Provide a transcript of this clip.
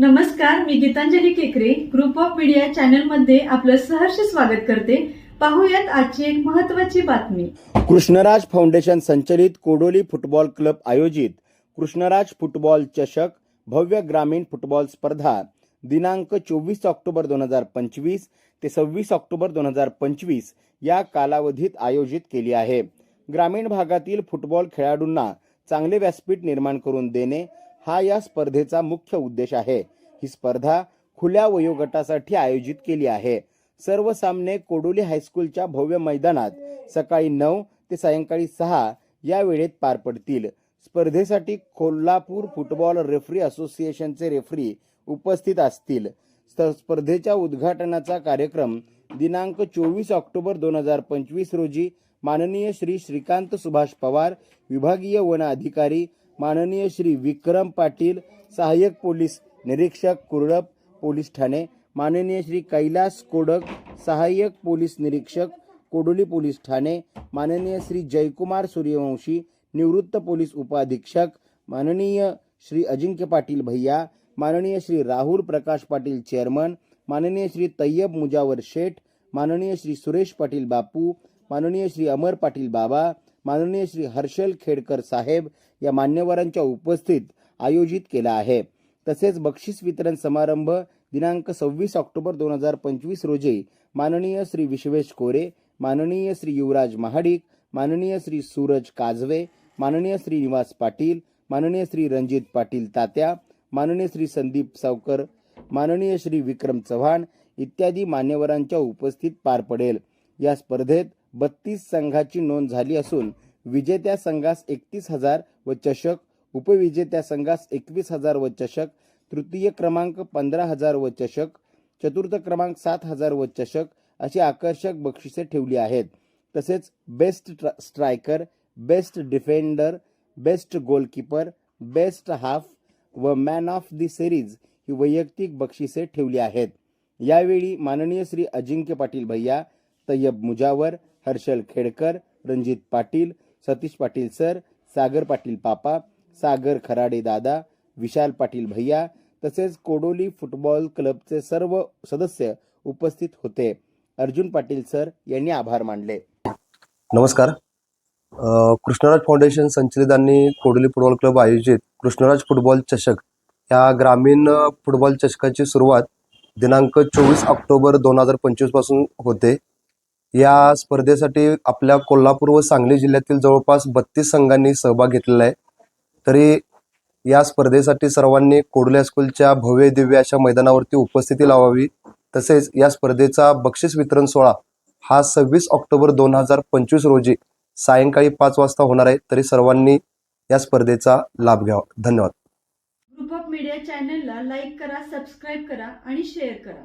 नमस्कार मी गीतांजली केकरे. Group of media चॅनलमध्ये आपलं सहर्ष स्वागत करते. पाहूयात आजची एक महत्वाची बातमी. कृष्णराज फाउंडेशन संचलित कोडोली फुटबॉल क्लब आयोजित कृष्णराज फुटबॉल चषक भव्य ग्रामीण फुटबॉल स्पर्धा दिनांक चोवीस ऑक्टोबर दोन हजार पंचवीस ते सव्वीस ऑक्टोबर दोन हजार पंचवीस या कालावधीत आयोजित केली आहे. ग्रामीण भागातील फुटबॉल खेळाडूंना चांगले व्यासपीठ निर्माण करून देणे हा या स्पर्धेचा मुख्य उद्देश आहे. ही स्पर्धा खुल्या वयोगटासाठी आयोजित केली आहे. सर्व सामने कोडोली हायस्कूलच्या भव्य मैदानात सकाळी नऊ ते सायंकाळी सहा या वेळेत पार पडतील. स्पर्धेसाठी कोल्हापूर फुटबॉल रेफरी असोसिएशनचे रेफरी उपस्थित असतील. स्पर्धेच्या उद्घाटनाचा कार्यक्रम दिनांक चोवीस ऑक्टोबर दोन हजार पंचवीस रोजी माननीय श्री श्रीकांत सुभाष पवार विभागीय वन अधिकारी माननीय श्री विक्रम पाटील सहाय्यक पोलीस निरीक्षक कुरडप पोलीस ठाणे माननीय श्री कैलास कोडक सहाय्यक पोलीस निरीक्षक कोडोली पोलीस ठाणे माननीय श्री जयकुमार सूर्यवंशी निवृत्त पोलीस उपाधीक्षक माननीय श्री अजिंक्य पाटील भैया माननीय श्री राहुल प्रकाश पाटील चेअरमन माननीय श्री तय्यब मुजावर शेठ माननीय श्री सुरेश पाटील बापू माननीय श्री अमर पाटील बाबा माननीय श्री हर्षल खेडकर साहेब या मान्यवरांच्या उपस्थित आयोजित केला आहे. तसेच बक्षीस वितरण समारंभ दिनांक सव्वीस ऑक्टोबर दोन हजार पंचवीस रोजी माननीय श्री विश्वेश कोरे माननीय श्री युवराज महाडिक माननीय श्री सूरज काजवे माननीय श्री निवास पाटील माननीय श्री रणजित पाटील तात्या माननीय श्री संदीप सावकर माननीय श्री विक्रम चव्हाण इत्यादी मान्यवरांच्या उपस्थित पार पडेल. या स्पर्धेत बत्तीस संघाची नोंद झाली असून विजेत्या संघास एकतीस हजार व चषक उपविजेत्या संघास एकवीस हजार व चषक तृतीय क्रमांक पंधरा हजार व चषक चतुर्थ क्रमांक सात हजार व चषक अशी आकर्षक बक्षिसे ठेवली आहेत. तसेच बेस्ट ट्र- striker best defender best goalkeeper best half व मॅन ऑफ दी सिरीज ही वैयक्तिक बक्षिसे ठेवली आहेत. यावेळी माननीय श्री अजिंक्य पाटील भैया तय्यब मुजावर हर्षल खेडकर रणजित पाटील सतीश पाटील सर सागर पाटील पापा सागर खराडे दादा विशाल पाटील भैया तसेच कोडोली फुटबॉल क्लबचे सर्व सदस्य उपस्थित होते. अर्जुन पाटील सर यांनी आभार मानले. नमस्कार. कृष्णराज फाउंडेशन संचलित आणि फुटबॉल क्लब आयोजित कृष्णराज फुटबॉल चषक ह्या ग्रामीण फुटबॉल चषकाची सुरुवात दिनांक चोवीस ऑक्टोबर दोन हजार पंचवीसपासून होते. या स्पर्धेसाठी आपल्या कोल्हापूर व सांगली जिल्ह्यातील जवळपास बत्तीस संघांनी सहभाग घेतलेला आहे. तरी या स्पर्धेसाठी सर्वांनी कोडल्या स्कूलच्या भव्य दिव्य अशा मैदानावरती उपस्थिती लावावी. तसेच या स्पर्धेचा बक्षीस वितरण सोहळा हा सव्वीस ऑक्टोबर दोन हजार पंचवीस रोजी सायंकाळी पाच वाजता होणार आहे. तरी सर्वांनी या स्पर्धेचा लाभ घ्यावा. धन्यवाद. ग्रुप ऑफ मीडिया चॅनलला लाईक करा सबस्क्राईब करा आणि शेअर करा.